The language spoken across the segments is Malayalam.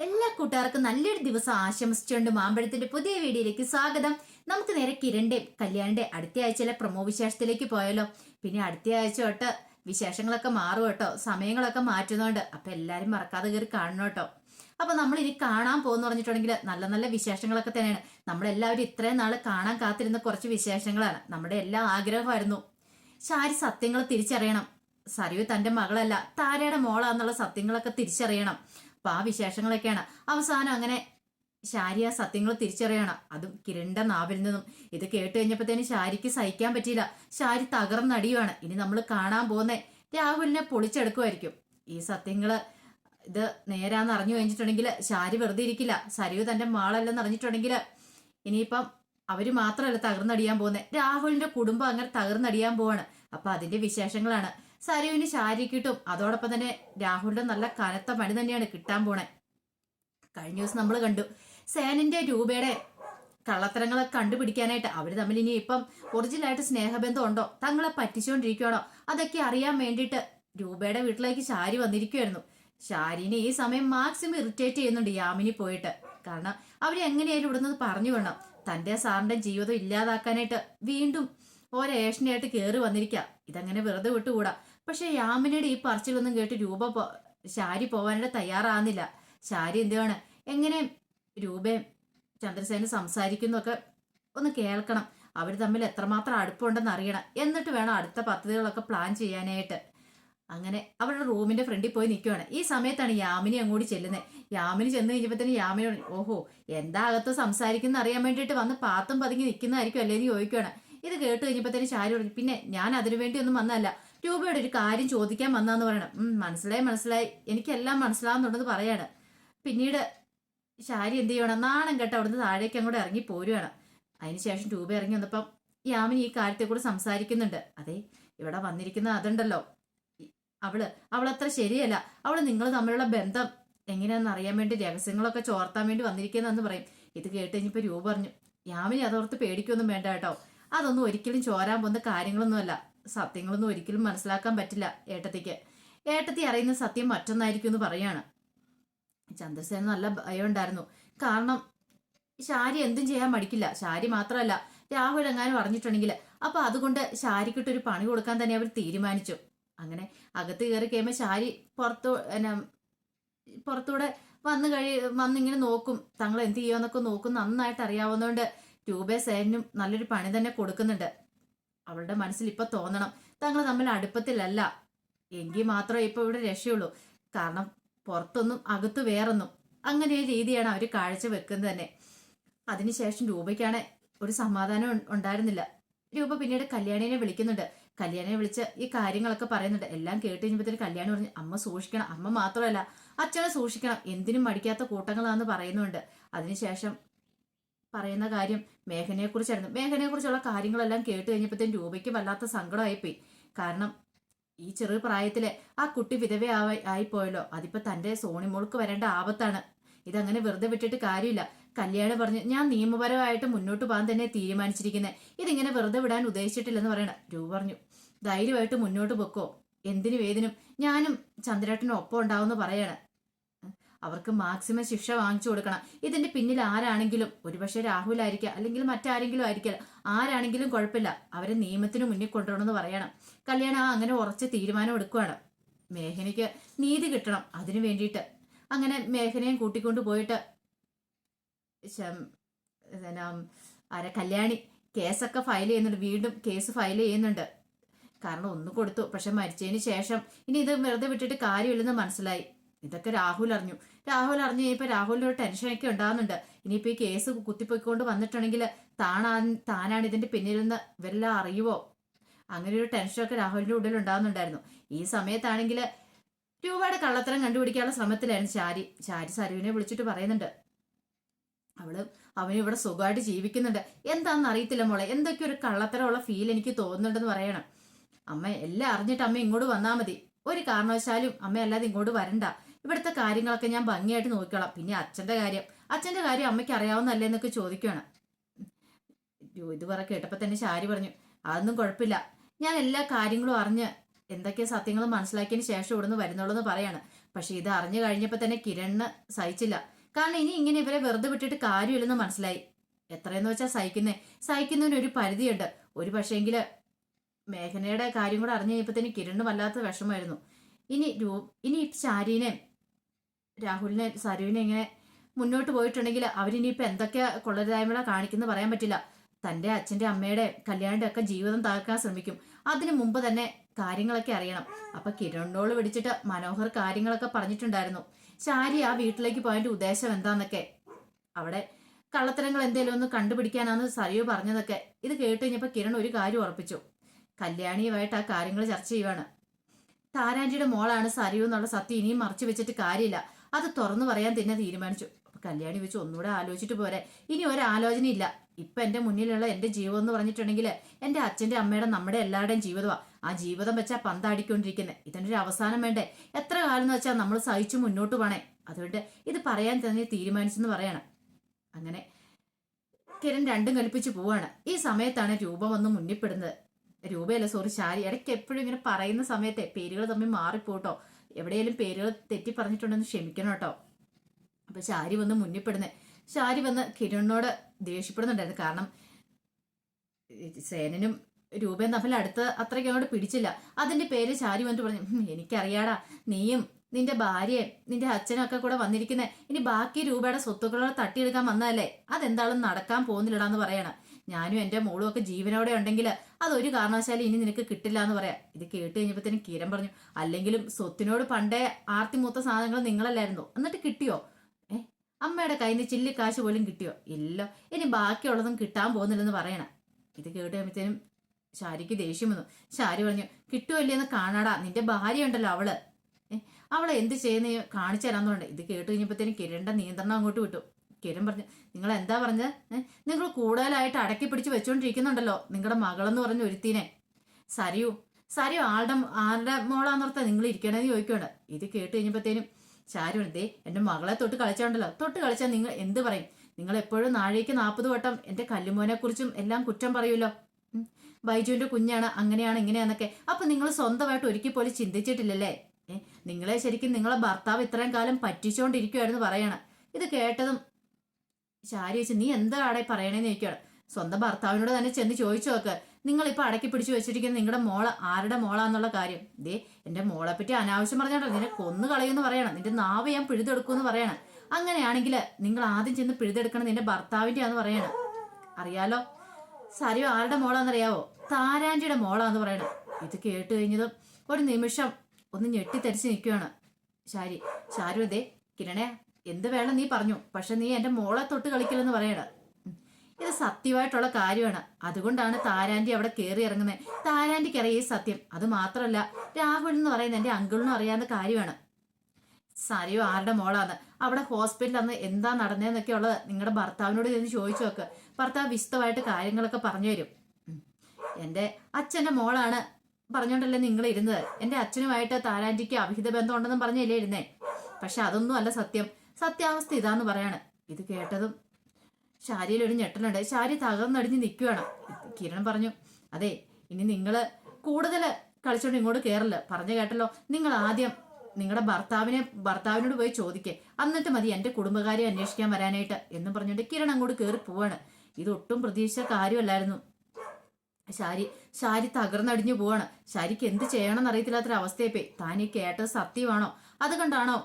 എല്ലാ കൂട്ടുകാർക്കും നല്ലൊരു ദിവസം ആശംസിച്ചുകൊണ്ട് മാമ്പഴത്തിന്റെ പുതിയ വീഡിയോയിലേക്ക് സ്വാഗതം. നമുക്ക് നേരെ കിരണ്ടെ കല്യാണിന്റെ അടുത്ത ആഴ്ചയിലെ പ്രമോ വിശേഷത്തിലേക്ക് പോയാലോ. പിന്നെ അടുത്ത ആഴ്ച തൊട്ട് വിശേഷങ്ങളൊക്കെ മാറും കേട്ടോ. സമയങ്ങളൊക്കെ മാറ്റുന്നുണ്ട്. അപ്പൊ എല്ലാരും മറക്കാതെ കയറി കാണണം കേട്ടോ. അപ്പൊ നമ്മൾ ഇനി കാണാൻ പോകുന്ന പറഞ്ഞിട്ടുണ്ടെങ്കിൽ നല്ല നല്ല വിശേഷങ്ങളൊക്കെ തന്നെയാണ്. നമ്മളെല്ലാവരും ഇത്രയും നാൾ കാണാൻ കാത്തിരുന്ന കുറച്ച് വിശേഷങ്ങളാണ്. നമ്മുടെ എല്ലാ ആഗ്രഹമായിരുന്നു. ശാരി സത്യങ്ങൾ തിരിച്ചറിയണം. സരയു തന്റെ മകളല്ല താരയുടെ മോളാന്നുള്ള സത്യങ്ങളൊക്കെ തിരിച്ചറിയണം. അപ്പൊ ആ വിശേഷങ്ങളൊക്കെയാണ് അവസാനം അങ്ങനെ ശാരി ആ സത്യങ്ങൾ തിരിച്ചറിയണം. അതും കിരണ്ട നാവിൽ നിന്നും. ഇത് കേട്ട് കഴിഞ്ഞപ്പോഴത്തേന് ശാരിക്ക് സഹിക്കാൻ പറ്റിയില്ല. ശാരി തകർന്നടിയുവാണ് ഇനി നമ്മൾ കാണാൻ പോകുന്ന. രാഹുലിനെ പൊളിച്ചെടുക്കുമായിരിക്കും. ഈ സത്യങ്ങൾ ഇത് നേരാന്ന് അറിഞ്ഞു കഴിഞ്ഞിട്ടുണ്ടെങ്കിൽ ശാരി വെറുതെ ഇരിക്കില്ല. സരിവ് തന്റെ മാളല്ലെന്ന് അറിഞ്ഞിട്ടുണ്ടെങ്കിൽ ഇനിയിപ്പം അവർ മാത്രമല്ല തകർന്നടിയാൻ പോകുന്നത് രാഹുലിന്റെ കുടുംബം അങ്ങനെ തകർന്നടിയാൻ പോവാണ്. അപ്പൊ അതിന്റെ വിശേഷങ്ങളാണ്. സരയുവിന് ശാരിക്കിട്ടും അതോടൊപ്പം തന്നെ രാഹുലിന്റെ നല്ല കനത്ത പണി തന്നെയാണ് കിട്ടാൻ പോണേ. കഴിഞ്ഞ ദിവസം നമ്മൾ കണ്ടു. സേനന്റെ രൂപയുടെ കള്ളത്തരങ്ങളെ കണ്ടുപിടിക്കാനായിട്ട് അവർ തമ്മിൽ ഇനി ഇപ്പം ഒറിജിനലായിട്ട് സ്നേഹബന്ധം ഉണ്ടോ? തങ്ങളെ പറ്റിച്ചുകൊണ്ടിരിക്കുകയാണോ അതൊക്കെ അറിയാൻ വേണ്ടിയിട്ട് രൂപയുടെ വീട്ടിലേക്ക് ശാരി വന്നിരിക്കുവായിരുന്നു. ഷാരിനെ ഈ സമയം മാക്സിമം ഇറിറ്റേറ്റ് ചെയ്യുന്നുണ്ട് യാമിനി പോയിട്ട്. കാരണം അവർ എങ്ങനെയായാലും ഇവിടുന്ന് പറഞ്ഞു വേണം തന്റെ സാറിന്റെ ജീവിതം ഇല്ലാതാക്കാനായിട്ട് വീണ്ടും ഒരേഷനായിട്ട് കയറി വന്നിരിക്കാം. ഇതങ്ങനെ വെറുതെ വിട്ടുകൂടാ. പക്ഷെ യാമിനിയുടെ ഈ പറച്ചിലൊന്നും കേട്ട് രൂപ ശാരി പോവാനായിട്ട് തയ്യാറാകുന്നില്ല. ശാരി എന്തുവാണ്? എങ്ങനെ രൂപയും ചന്ദ്രസേന സംസാരിക്കുന്നൊക്കെ ഒന്ന് കേൾക്കണം. അവർ തമ്മിൽ എത്രമാത്രം അടുപ്പമുണ്ടെന്ന് അറിയണം. എന്നിട്ട് വേണം അടുത്ത പദ്ധതികളൊക്കെ പ്ലാൻ ചെയ്യാനായിട്ട്. അങ്ങനെ അവരുടെ റൂമിന്റെ ഫ്രണ്ടിൽ പോയി നിൽക്കുവാണ് ഈ സമയത്താണ് യാമിനി അങ്ങോട്ട് ചെല്ലുന്നത് യാമിനി ചെന്ന് കഴിഞ്ഞപ്പോൾ തന്നെ യാമിനി ഓഹോ എന്താ അകത്ത് സംസാരിക്കുന്ന അറിയാൻ വേണ്ടിയിട്ട് വന്ന് പാത്തും പതുങ്ങി നിൽക്കുന്നതായിരിക്കും അല്ലേ എന്ന് ചോദിക്കുവാണ്. ഇത് കേട്ട് കഴിഞ്ഞപ്പോഴത്തേന് ചാരി പറഞ്ഞു പിന്നെ ഞാൻ അതിനു വേണ്ടി ഒന്നും വന്നതല്ല. രൂപയുടെ ഒരു കാര്യം ചോദിക്കാൻ വന്നാന്ന് പറയണം. മനസ്സിലായി മനസ്സിലായി. എനിക്കെല്ലാം മനസ്സിലാവുന്നുണ്ടെന്ന് പറയാണ്. പിന്നീട് ശാരി എന്ത് ചെയ്യണം നാണം കേട്ട് അവിടുന്ന് താഴേക്ക് അങ്ങോട്ട് ഇറങ്ങി പോരുവാണ്. അതിനുശേഷം രൂപ ഇറങ്ങി വന്നപ്പം യാമിനി ഈ കാര്യത്തെ കൂടെ സംസാരിക്കുന്നുണ്ട്. അതെ ഇവിടെ വന്നിരിക്കുന്ന അതുണ്ടല്ലോ. അവൾ അവളത്ര ശരിയല്ല. അവൾ നിങ്ങൾ തമ്മിലുള്ള ബന്ധം എങ്ങനെയാണെന്ന് അറിയാൻ വേണ്ടി രഹസ്യങ്ങളൊക്കെ ചോർത്താൻ വേണ്ടി വന്നിരിക്കുന്നതെന്ന് പറയും. ഇത് കേട്ട് കഴിഞ്ഞപ്പോൾ രൂപ പറഞ്ഞു യാമിനി അതോർത്ത് പേടിക്കൊന്നും വേണ്ട കേട്ടോ. അതൊന്നും ഒരിക്കലും ചോരാൻ പോകുന്ന കാര്യങ്ങളൊന്നുമല്ല. സത്യങ്ങളൊന്നും ഒരിക്കലും മനസ്സിലാക്കാൻ പറ്റില്ല ഏട്ടത്തിക്ക്. ഏട്ടത്തി അറിയുന്ന സത്യം മറ്റൊന്നായിരിക്കും എന്ന് പറയാണ്. ചന്ദ്രസേന നല്ല ഭയം ഉണ്ടായിരുന്നു കാരണം ശാരി എന്തും ചെയ്യാൻ മടിക്കില്ല. ശാരി മാത്രമല്ല രാഹുൽ എങ്ങാനും അറിഞ്ഞിട്ടുണ്ടെങ്കിൽ. അപ്പൊ അതുകൊണ്ട് ശാരിക്കിട്ടൊരു പണി കൊടുക്കാൻ തന്നെ അവർ തീരുമാനിച്ചു. അങ്ങനെ അകത്ത് കയറി കഴിയുമ്പോൾ ശാരി പുറത്തു പുറത്തൂടെ വന്നു കഴി വന്നിങ്ങനെ നോക്കും. തങ്ങൾ എന്ത് ചെയ്യുമെന്നൊക്കെ നോക്കും. നന്നായിട്ട് അറിയാവുന്നതുകൊണ്ട് രൂപേ സേനും നല്ലൊരു പണി തന്നെ കൊടുക്കുന്നുണ്ട്. അവളുടെ മനസ്സിൽ ഇപ്പൊ തോന്നണം. തങ്ങൾ തമ്മിൽ അടുപ്പത്തിലല്ല. എങ്കിൽ മാത്രമേ ഇപ്പൊ ഇവിടെ രക്ഷയുള്ളൂ. കാരണം പുറത്തൊന്നും അകത്ത് വേറൊന്നും. അങ്ങനെ ഒരു രീതിയാണ് അവർ കാഴ്ച വെക്കുന്നത് തന്നെ. അതിനുശേഷം രൂപയ്ക്കാണ് ഒരു സമാധാനം ഉണ്ടായിരുന്നില്ല. രൂപ പിന്നീട് കല്യാണിനെ വിളിക്കുന്നുണ്ട്. കല്യാണിനെ വിളിച്ച് ഈ കാര്യങ്ങളൊക്കെ പറയുന്നുണ്ട്. എല്ലാം കേട്ട് കഴിഞ്ഞപ്പോഴത്തേക്ക് കല്യാണി പറഞ്ഞു അമ്മ സൂക്ഷിക്കണം. അമ്മ മാത്രമല്ല അച്ഛനെ സൂക്ഷിക്കണം. എന്തിനും മടിക്കാത്ത കൂട്ടങ്ങളാന്ന് പറയുന്നുണ്ട്. അതിനുശേഷം പറയുന്ന കാര്യം മേഘനയെ കുറിച്ചായിരുന്നു മേഘനയെ കുറിച്ചുള്ള കാര്യങ്ങളെല്ലാം കേട്ട് കഴിഞ്ഞപ്പോഴത്തേന് രൂപയ്ക്ക് വല്ലാത്ത സങ്കടമായിപ്പോയി. കാരണം ഈ ചെറു പ്രായത്തിലെ ആ കുട്ടി വിധവ ആയിപ്പോയല്ലോ. അതിപ്പോ തന്റെ സോണിമോൾക്ക് വരേണ്ട ആപത്താണ്. ഇതങ്ങനെ വെറുതെ വിട്ടിട്ട് കാര്യമില്ല. കല്യാണം പറഞ്ഞു ഞാൻ നിയമപരമായിട്ട് മുന്നോട്ട് പോകാൻ തന്നെ തീരുമാനിച്ചിരിക്കുന്നത് ഇതിങ്ങനെ വെറുതെ വിടാൻ ഉദ്ദേശിച്ചിട്ടില്ലെന്ന് പറയണ. രൂപ പറഞ്ഞു ധൈര്യമായിട്ട് മുന്നോട്ട് പൊക്കോ. എന്തിനു വേദിനും? ഞാനും ചന്ദ്രേട്ടനും ഒപ്പം ഉണ്ടാവുമെന്ന് പറയാണ്. അവർക്ക് മാക്സിമം ശിക്ഷ വാങ്ങിച്ചു കൊടുക്കണം. ഇതിന്റെ പിന്നിൽ ആരാണെങ്കിലും ഒരുപക്ഷെ രാഹുൽ ആയിരിക്കാം അല്ലെങ്കിൽ മറ്റാരെങ്കിലും ആയിരിക്കാം. ആരാണെങ്കിലും കുഴപ്പമില്ല. അവരെ നിയമത്തിന് മുന്നിൽ കൊണ്ടുവരണമെന്ന് പറയണം. കല്യാണം ആ അങ്ങനെ ഉറച്ച തീരുമാനം എടുക്കുകയാണ് മേഘനയ്ക്ക് നീതി കിട്ടണം അതിനു വേണ്ടിയിട്ട്. അങ്ങനെ മേഘനയും കൂട്ടിക്കൊണ്ട് പോയിട്ട് ആരെ കല്യാണി കേസൊക്കെ ഫയൽ ചെയ്യുന്നുണ്ട്. വീണ്ടും കേസ് ഫയൽ ചെയ്യുന്നുണ്ട്. കാരണം ഒന്ന് കൊടുത്തു പക്ഷെ മരിച്ചതിന് ശേഷം. ഇനി ഇത് വെറുതെ വിട്ടിട്ട് കാര്യമില്ലെന്ന് മനസ്സിലായി. ഇതൊക്കെ രാഹുൽ അറിഞ്ഞു. രാഹുൽ അറിഞ്ഞു കഴിഞ്ഞപ്പോ രാഹുലിന് ഒരു ടെൻഷനൊക്കെ ഉണ്ടാകുന്നുണ്ട് ഇനിയിപ്പോ ഈ കേസ് കുത്തിപ്പൊയ്ക്കൊണ്ട് വന്നിട്ടുണ്ടെങ്കിൽ താണാ താനാണ് ഇതിന്റെ പിന്നിലെന്ന് ഇവരെല്ലാം അറിയുവോ? അങ്ങനെ ഒരു ടെൻഷനൊക്കെ രാഹുലിന്റെ ഉള്ളിൽ ഉണ്ടാകുന്നുണ്ടായിരുന്നു ഈ സമയത്താണെങ്കിൽ രൂപയുടെ കള്ളത്തരം കണ്ടുപിടിക്കാനുള്ള ശ്രമത്തിലായിരുന്നു ചാരി. ചാരി സരുവിനെ വിളിച്ചിട്ട് പറയുന്നുണ്ട്. അവൾ അവന് ഇവിടെ സുഖമായിട്ട് ജീവിക്കുന്നുണ്ട്. എന്താണെന്ന് അറിയത്തില്ല മോളെ. എന്തൊക്കെ ഒരു കള്ളത്തരമുള്ള ഫീൽ എനിക്ക് തോന്നുന്നുണ്ടെന്ന് പറയണം. അമ്മ എല്ലാം അറിഞ്ഞിട്ട് അമ്മ ഇങ്ങോട്ട് വന്നാൽ മതി. ഒരു കാരണവശാലും അമ്മ അല്ലാതെ ഇങ്ങോട്ട് വരണ്ട. ഇവിടുത്തെ കാര്യങ്ങളൊക്കെ ഞാൻ ഭംഗിയായിട്ട് നോക്കിക്കോളാം. പിന്നെ അച്ഛന്റെ കാര്യം. അച്ഛന്റെ കാര്യം അമ്മയ്ക്ക് അറിയാവുന്നല്ലേ എന്നൊക്കെ ചോദിക്കുകയാണ് ഇത് പറ കേട്ടപ്പോ തന്നെ ശാരി പറഞ്ഞു. അതൊന്നും കുഴപ്പമില്ല. ഞാൻ എല്ലാ കാര്യങ്ങളും അറിഞ്ഞ് എന്തൊക്കെ സത്യങ്ങളും മനസ്സിലാക്കിയതിന് ശേഷം ഇവിടുന്ന് വരുന്നുള്ളൂ എന്ന് പറയാണ്. പക്ഷെ ഇത് അറിഞ്ഞു കഴിഞ്ഞപ്പോൾ തന്നെ കിരണിന് സഹിച്ചില്ല. കാരണം ഇനി ഇങ്ങനെ ഇവരെ വെറുതെ വിട്ടിട്ട് കാര്യമില്ലെന്ന് മനസ്സിലായി. എത്രയെന്ന് വെച്ചാൽ സഹിക്കുന്നേ. സഹിക്കുന്നതിന് ഒരു പരിധിയുണ്ട്. ഒരു പക്ഷേങ്കിൽ മേഘനയുടെ കാര്യം കൂടെ അറിഞ്ഞു കഴിഞ്ഞപ്പോൾ കിരണിന് വല്ലാത്ത വിഷമമായിരുന്നു. ഇനി രൂ ഇനി ശാരീനെ രാഹുലിനെ സരുവിനെ ഇങ്ങനെ മുന്നോട്ട് പോയിട്ടുണ്ടെങ്കിൽ അവരിനിയിപ്പോൾ എന്തൊക്കെ കൊള്ളരുതായ്മകളെ കാണിക്കുന്നു പറയാൻ പറ്റില്ല. തന്റെ അച്ഛന്റെ അമ്മയുടെ കല്യാണിന്റെ ഒക്കെ ജീവിതം തകർക്കാൻ ശ്രമിക്കും. അതിനു മുമ്പ് തന്നെ കാര്യങ്ങളൊക്കെ അറിയണം. അപ്പൊ കിരണ്ടോൾ പിടിച്ചിട്ട് മനോഹർ കാര്യങ്ങളൊക്കെ പറഞ്ഞിട്ടുണ്ടായിരുന്നു. ശാരി ആ വീട്ടിലേക്ക് പോയതിന്റെ ഉദ്ദേശം എന്താന്നൊക്കെ. അവിടെ കള്ളത്തരങ്ങൾ എന്തേലും ഒന്ന് കണ്ടുപിടിക്കാനാന്ന് സരിയു പറഞ്ഞതൊക്കെ. ഇത് കേട്ട് കിരൺ ഒരു കാര്യം ഉറപ്പിച്ചു. കല്യാണിയുമായിട്ട് ആ കാര്യങ്ങൾ ചർച്ച ചെയ്യുവാണ്. താരാന്റിയുടെ മോളാണ് സരിയു എന്നുള്ള സത്യം ഇനിയും മറച്ചു വെച്ചിട്ട് കാര്യമില്ല. അത് തുറന്നു പറയാൻ തന്നെ തീരുമാനിച്ചു. കല്യാണി വെച്ച് ഒന്നുകൂടെ ആലോചിച്ചിട്ട് പോരെ. ഇനി ഒരാലോചനയില്ല. ഇപ്പൊ എന്റെ മുന്നിലുള്ള എന്റെ ജീവിതം എന്ന് പറഞ്ഞിട്ടുണ്ടെങ്കിൽ എന്റെ അച്ഛന്റെ അമ്മയുടെ നമ്മുടെ എല്ലാവരുടെയും ജീവിതമാണ് ആ ജീവിതം വെച്ചാ പന്താടിക്കൊണ്ടിരിക്കുന്നത് ഇതിനൊരു അവസാനം വേണ്ടേ? എത്ര കാലം എന്ന് വെച്ചാൽ നമ്മൾ സഹിച്ചു മുന്നോട്ട് പോണേ. അതുകൊണ്ട് ഇത് പറയാൻ തന്നെ തീരുമാനിച്ചെന്ന് പറയണം. അങ്ങനെ കിരൺ രണ്ടും കൽപ്പിച്ച് പോവാണ്. ഈ സമയത്താണ് രൂപ വന്ന് മുന്നിൽപ്പെടുന്നത് രൂപയല്ല? സോറി ശാരി. ഇടയ്ക്ക് എപ്പോഴും ഇങ്ങനെ പറയുന്ന സമയത്തെ പേരുകൾ തമ്മിൽ മാറിപ്പോട്ടോ. എവിടെയെങ്കിലും പേരുകൾ തെറ്റി പറഞ്ഞിട്ടുണ്ടെന്ന് ക്ഷമിക്കണം കേട്ടോ. അപ്പൊ ശാരി വന്ന് മുന്നിപ്പെടുന്നേ. ശാരി വന്ന് കിരണിനോട് ദേഷ്യപ്പെടുന്നുണ്ടായിരുന്നു. കാരണം സേനനും രൂപയും തമ്മിൽ അടുത്ത് അത്രയ്ക്ക് അങ്ങോട്ട് പിടിച്ചില്ല. അതിന്റെ പേര് ശാരി വന്നിട്ട് പറഞ്ഞു "ഹും, എനിക്കറിയാടാ നീയും നിന്റെ ഭാര്യയും നിന്റെ അച്ഛനും ഒക്കെ കൂടെ വന്നിരിക്കുന്നേ. ഇനി ബാക്കി രൂപയുടെ സ്വത്തുക്കളോട് തട്ടിയെടുക്കാൻ വന്നതല്ലേ? അതെന്താളും നടക്കാൻ പോകുന്നില്ലടാന്ന് പറയണം. ഞാനും എന്റെ മോളും ഒക്കെ ജീവനോടെ ഉണ്ടെങ്കിൽ അതൊരു കാരണവശാലും ഇനി നിനക്ക് കിട്ടില്ല എന്ന് പറയാം. ഇത് കേട്ട് കഴിഞ്ഞപ്പോഴത്തേനും കീരൻ പറഞ്ഞു അല്ലെങ്കിലും സ്വത്തിനോട് പണ്ടേ ആർത്തി മൂത്ത സാധനങ്ങൾ നിങ്ങളല്ലായിരുന്നു? എന്നിട്ട് കിട്ടിയോ? ഏ അമ്മയുടെ കയ്യിൽ നിന്ന് ചില്ലി കാശ് പോലും കിട്ടിയോ? ഇല്ല ഇനി ബാക്കിയുള്ളതും കിട്ടാൻ പോകുന്നില്ലെന്ന് പറയണം. ഇത് കേട്ട് കഴിയുമ്പോഴത്തേനും ശാരിക്ക് ദേഷ്യം വന്നു. ശാരി പറഞ്ഞു കിട്ടുമല്ലേന്ന് കാണാടാ നിന്റെ ഭാര്യ ഉണ്ടല്ലോ അവൾ. അവളെ എന്ത് ചെയ്യുന്ന കാണിച്ചു പറഞ്ഞു ഇത് കേട്ട് കഴിഞ്ഞപ്പോഴത്തേനും കിരണ്ട നിയന്ത്രണം അങ്ങോട്ട് വിട്ടു. കിരൺ പറഞ്ഞു നിങ്ങൾ എന്താ പറഞ്ഞത് നിങ്ങൾ കൂടുതലായിട്ട് അടക്കി പിടിച്ച് വെച്ചുകൊണ്ടിരിക്കുന്നുണ്ടല്ലോ നിങ്ങളുടെ മകളെന്ന് പറഞ്ഞ ഒരുത്തീനെ. സരിയു സരിയു ആളുടെ ആരുടെ മോളാന്നോർത്താ നിങ്ങൾ ഇരിക്കണമെന്ന് ചോദിക്കുകയാണ് ഇത് കേട്ട് കഴിഞ്ഞപ്പോഴത്തേനും ചാരു എന്തേ എന്റെ മകളെ തൊട്ട് കളിച്ചോണ്ടല്ലോ തൊട്ട് കളിച്ചാൽ നിങ്ങൾ എന്ത് പറയും? നിങ്ങൾ എപ്പോഴും നാഴേക്ക് നാൽപ്പത് വട്ടം എന്റെ കല്ലുമോനെക്കുറിച്ചും എല്ലാം കുറ്റം പറയുമല്ലോ ബൈജുവിന്റെ കുഞ്ഞാണ് അങ്ങനെയാണ് ഇങ്ങനെയാന്നൊക്കെ. അപ്പം നിങ്ങൾ സ്വന്തമായിട്ട് ഒരിക്കൽ പോലും ചിന്തിച്ചിട്ടില്ലല്ലേ? നിങ്ങളെ ശരിക്കും നിങ്ങളെ ഭർത്താവ് ഇത്രയും കാലം പറ്റിച്ചുകൊണ്ടിരിക്കുമായിരുന്നു പറയണം. ഇത് കേട്ടതും ശാരി വെച്ച് നീ എന്താടെ പറയണേന്ന് ചോദിക്കുകയാണ് സ്വന്തം ഭർത്താവിനോട് തന്നെ ചെന്ന് ചോദിച്ചു നോക്ക്. നിങ്ങൾ ഇപ്പൊ അടക്കി പിടിച്ചു വെച്ചിരിക്കുന്ന നിങ്ങളുടെ മോൾ ആരുടെ മോളാന്നുള്ള കാര്യം. ദേ എന്റെ മോളെ പറ്റി അനാവശ്യം പറഞ്ഞോട്ടോ നിന്നെ കൊന്നു കളയുമെന്ന് പറയണം. നിന്റെ നാവ് ഞാൻ പിഴുതെടുക്കുമെന്ന് പറയണം. അങ്ങനെയാണെങ്കിൽ നിങ്ങൾ ആദ്യം ചെന്ന് പിഴുതെടുക്കണം നിന്റെ ഭർത്താവിന്റെ ആന്ന് പറയണം. അറിയാലോ? സരിയോ ആരുടെ മോളാന്നറിയാവോ? താരാന്റിയുടെ മോളാന്ന് പറയണം. ഇത് കേട്ട് കഴിഞ്ഞതും ഒരു നിമിഷം ഒന്ന് ഞെട്ടിത്തരിച്ച് നിൽക്കുകയാണ് ശാരി ശാരു ദേ കിരണേ എന്ത് വേണം നീ പറഞ്ഞു. പക്ഷെ നീ എന്റെ മോളെ തൊട്ട് കളിക്കില്ലെന്ന് പറയണ. ഇത് സത്യമായിട്ടുള്ള കാര്യമാണ്. അതുകൊണ്ടാണ് താരാന്റി അവിടെ കയറി ഇറങ്ങുന്നത്. താരാന്റിക്ക് അറിയ ഈ സത്യം. അത് മാത്രമല്ല രാഹുൽ എന്ന് പറയുന്ന എന്റെ അങ്കിളിനും അറിയാവുന്ന കാര്യമാണ്. സരിയോ ആരുടെ മോളാണ് അവിടെ ഹോസ്പിറ്റലിൽ അന്ന് എന്താ നടന്നതെന്നൊക്കെ ഉള്ളത് നിങ്ങളുടെ ഭർത്താവിനോട് ചെന്ന് ചോദിച്ചു നോക്ക്. ഭർത്താവ് വിശദമായിട്ട് കാര്യങ്ങളൊക്കെ പറഞ്ഞു തരും. എന്റെ എന്റെ അച്ഛന്റെ മോളാണ് പറഞ്ഞോണ്ടല്ലേ നിങ്ങൾ ഇരുന്നത്. എന്റെ അച്ഛനുമായിട്ട് താരാന്റിക്ക് അഭിഹിത ബന്ധം ഉണ്ടെന്നും പറഞ്ഞല്ലേ ഇരുന്നേ. പക്ഷെ അതൊന്നും അല്ല സത്യം. സത്യാവസ്ഥ ഇതാന്ന് പറയാണ്. ഇത് കേട്ടതും ശാരിയിൽ ഒരു ഞെട്ടലുണ്ട്. ശാരി തകർന്നടിഞ്ഞ് നിൽക്കുകയാണ് കിരൺ പറഞ്ഞു അതെ ഇനി നിങ്ങൾ കൂടുതൽ കളിച്ചോണ്ട് ഇങ്ങോട്ട് കയറില്ല പറഞ്ഞു കേട്ടല്ലോ നിങ്ങൾ ആദ്യം നിങ്ങളുടെ ഭർത്താവിനെ ഭർത്താവിനോട് പോയി ചോദിക്കേ. എന്നിട്ട് മതി എന്റെ കുടുംബകാര്യം അന്വേഷിക്കാൻ വരാനായിട്ട്. എന്നും പറഞ്ഞുകൊണ്ട് കിരൺ അങ്ങോട്ട് കയറി പോവാണ്. ഇതൊട്ടും പ്രതീക്ഷിച്ച കാര്യമല്ലായിരുന്നു. ശാരി ശാരി തകർന്നടിഞ്ഞു പോവാണ്. ശാരിക്ക് എന്ത് ചെയ്യണമെന്ന് അറിയത്തില്ലാത്തൊരു അവസ്ഥയെപ്പോയി താൻ ഈ കേട്ടത് സത്യമാണോ? അതുകൊണ്ടാണോ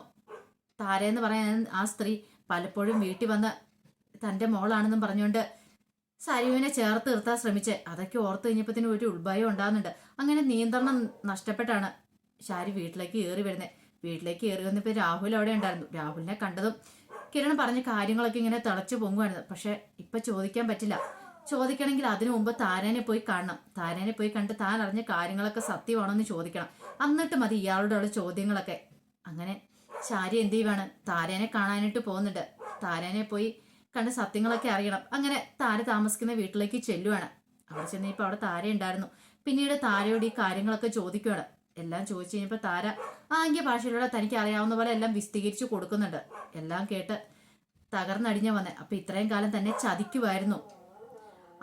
താരയെന്ന് പറയാൻ ആ സ്ത്രീ പലപ്പോഴും വീട്ടിൽ വന്ന തന്റെ മോളാണെന്നും പറഞ്ഞുകൊണ്ട് സരുവിനെ ചേർത്ത് നിർത്താൻ ശ്രമിച്ച്. അതൊക്കെ ഓർത്ത് കഴിഞ്ഞപ്പത്തിന് ഒരു ഉൾഭയം ഉണ്ടാകുന്നുണ്ട്. അങ്ങനെ നിയന്ത്രണം നഷ്ടപ്പെട്ടാണ് ശാരി വീട്ടിലേക്ക് കയറി വരുന്നത് വീട്ടിലേക്ക് കയറി വന്നപ്പോൾ രാഹുൽ അവിടെ ഉണ്ടായിരുന്നു. രാഹുലിനെ കണ്ടതും കിരൺ പറഞ്ഞ കാര്യങ്ങളൊക്കെ ഇങ്ങനെ തിളച്ചു പൊങ്ങുമായിരുന്നു പക്ഷെ ഇപ്പൊ ചോദിക്കാൻ പറ്റില്ല. ചോദിക്കണമെങ്കിൽ അതിനു മുമ്പ് താരനെ പോയി കാണണം. താരനെ പോയി കണ്ട് താൻ അറിഞ്ഞ കാര്യങ്ങളൊക്കെ സത്യമാണോ എന്ന് ചോദിക്കണം. എന്നിട്ട് മതി ഇയാളുടെ ചോദ്യങ്ങളൊക്കെ. അങ്ങനെ ശാരി എന്ത് ചെയ്യുവാണ്? താരേനെ കാണാനായിട്ട് പോകുന്നുണ്ട്. താരേനെ പോയി കണ്ട് സത്യങ്ങളൊക്കെ അറിയണം. അങ്ങനെ താര താമസിക്കുന്ന വീട്ടിലേക്ക് ചെല്ലുവാണ്. അവിടെ ചെന്നപ്പോൾ അവിടെ താര ഉണ്ടായിരുന്നു. പിന്നീട് താരയോട് ഈ കാര്യങ്ങളൊക്കെ ചോദിക്കുവാണ്. എല്ലാം ചോദിച്ചു കഴിഞ്ഞപ്പോൾ താര ആംഗ്യ ഭാഷയിലൂടെ തനിക്ക് അറിയാവുന്ന പോലെ എല്ലാം വിസ്തീകരിച്ചു കൊടുക്കുന്നുണ്ട്. എല്ലാം കേട്ട് തകർന്നടിഞ്ഞ വന്നെ. അപ്പൊ ഇത്രയും കാലം തന്നെ ചതിക്കുമായിരുന്നു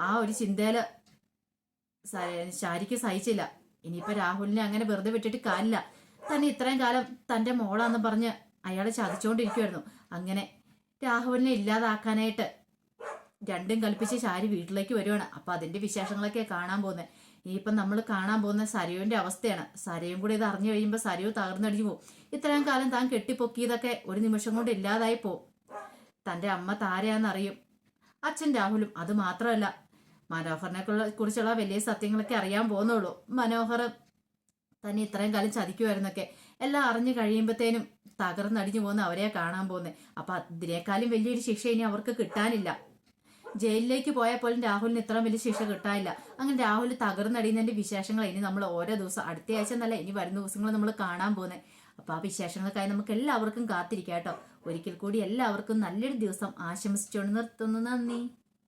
ആ ഒരു ചിന്തയിൽ ശാരിക്ക് സഹിച്ചില്ല. ഇനിയിപ്പോ രാഹുലിനെ അങ്ങനെ വെറുതെ വിട്ടിട്ട് കാര്യമില്ല. തന്നെ ഇത്രയും കാലം തന്റെ മോളാന്ന് പറഞ്ഞ് അയാളെ ചതിച്ചുകൊണ്ടിരിക്കുമായിരുന്നു അങ്ങനെ രാഹുലിനെ ഇല്ലാതാക്കാനായിട്ട് രണ്ടും കൽപ്പിച്ച് ശാരി വീട്ടിലേക്ക് വരുവാണ്. അപ്പൊ അതിന്റെ വിശേഷങ്ങളൊക്കെ കാണാൻ പോകുന്നത് ഇനിയിപ്പം നമ്മൾ കാണാൻ പോകുന്ന സരയുവിന്റെ അവസ്ഥയാണ്. സരയും കൂടി ഇത് അറിഞ്ഞു കഴിയുമ്പോൾ സരയു തകർന്നടിഞ്ഞു പോകും ഇത്രയും കാലം താൻ കെട്ടിപ്പൊക്കിയതൊക്കെ ഒരു നിമിഷം കൊണ്ട് ഇല്ലാതായി പോവും. തന്റെ അമ്മ താരയാന്നറിയും. അച്ഛൻ രാഹുലും അത് മാത്രമല്ല മനോഹറിനെ കുറിച്ചുള്ള വലിയ സത്യങ്ങളൊക്കെ അറിയാൻ പോകുന്നുള്ളൂ. മനോഹർ തന്നെ ഇത്രയും കാലം ചതിക്കുമായിരുന്നൊക്കെ എല്ലാം അറിഞ്ഞു കഴിയുമ്പോഴത്തേനും തകർന്നടിഞ്ഞു പോകുന്ന അവരെ കാണാൻ പോകുന്നത് അപ്പൊ അതിനേക്കാളും വലിയൊരു ശിക്ഷ ഇനി അവർക്ക് കിട്ടാനില്ല. ജയിലിലേക്ക് പോയാൽ പോലും രാഹുലിന് ഇത്ര വലിയ ശിക്ഷ കിട്ടാനില്ല. അങ്ങനെ രാഹുൽ തകർന്നടിയുന്നതിന്റെ വിശേഷങ്ങൾ ഇനി നമ്മൾ ഓരോ ദിവസം അടുത്ത ആഴ്ച എന്നല്ല ഇനി വരുന്ന ദിവസങ്ങൾ നമ്മൾ കാണാൻ പോകുന്നത് അപ്പൊ ആ വിശേഷങ്ങൾക്കായി നമുക്ക് എല്ലാവർക്കും കാത്തിരിക്കാം കേട്ടോ. ഒരിക്കൽ കൂടി എല്ലാവർക്കും നല്ലൊരു ദിവസം ആശംസിച്ചുകൊണ്ട് നിർത്തുന്നു. നന്ദി.